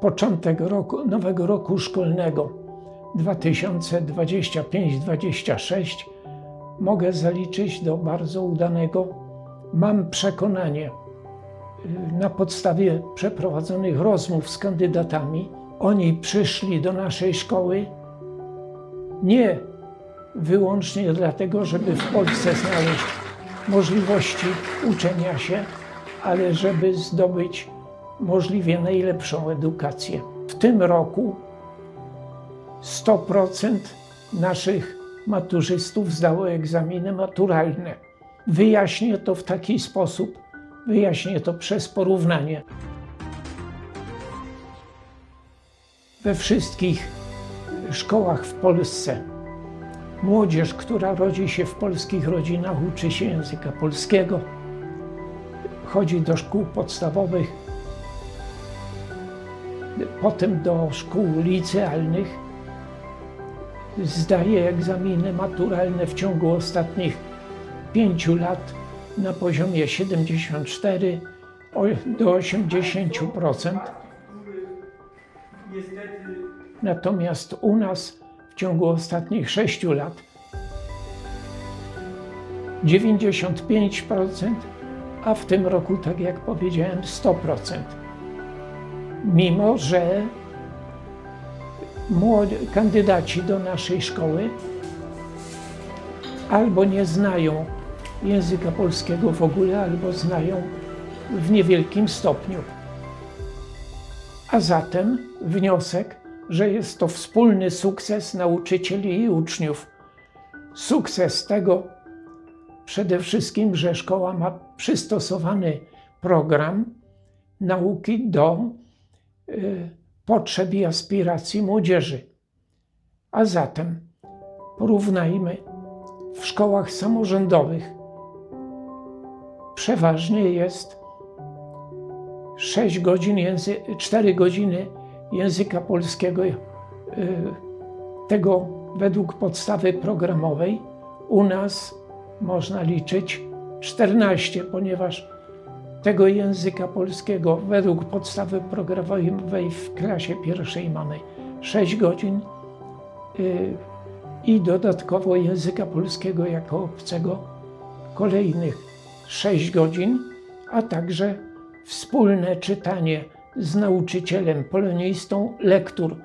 początek roku, nowego roku szkolnego 2025-26 mogę zaliczyć do bardzo udanego. Mam przekonanie, y, na podstawie przeprowadzonych rozmów z kandydatami, oni przyszli do naszej szkoły nie wyłącznie dlatego, żeby w Polsce znaleźć możliwości uczenia się, ale żeby zdobyć możliwie najlepszą edukację. W tym roku 100% naszych maturzystów zdało egzaminy maturalne. Wyjaśnię to w taki sposób, wyjaśnię to przez porównanie. We wszystkich szkołach w Polsce młodzież, która rodzi się w polskich rodzinach, uczy się języka polskiego, chodzi do szkół podstawowych, potem do szkół licealnych, zdaje egzaminy maturalne w ciągu ostatnich pięciu lat na poziomie 74 o- do 80%. Natomiast u nas w ciągu ostatnich sześciu lat 95%, a w tym roku, tak jak powiedziałem, 100%. Mimo, że kandydaci do naszej szkoły albo nie znają języka polskiego w ogóle, albo znają w niewielkim stopniu. A zatem wniosek, że jest to wspólny sukces nauczycieli i uczniów. Sukces tego przede wszystkim, że szkoła ma przystosowany program nauki do potrzeb i aspiracji młodzieży. A zatem porównajmy w szkołach samorządowych przeważnie jest 6 godzin, języ- 4 godziny języka polskiego, y, tego według podstawy programowej. U nas można liczyć 14, ponieważ tego języka polskiego według podstawy programowej w klasie pierwszej mamy 6 godzin y, i dodatkowo języka polskiego jako obcego kolejnych 6 godzin, a także wspólne czytanie z nauczycielem polonistą lektur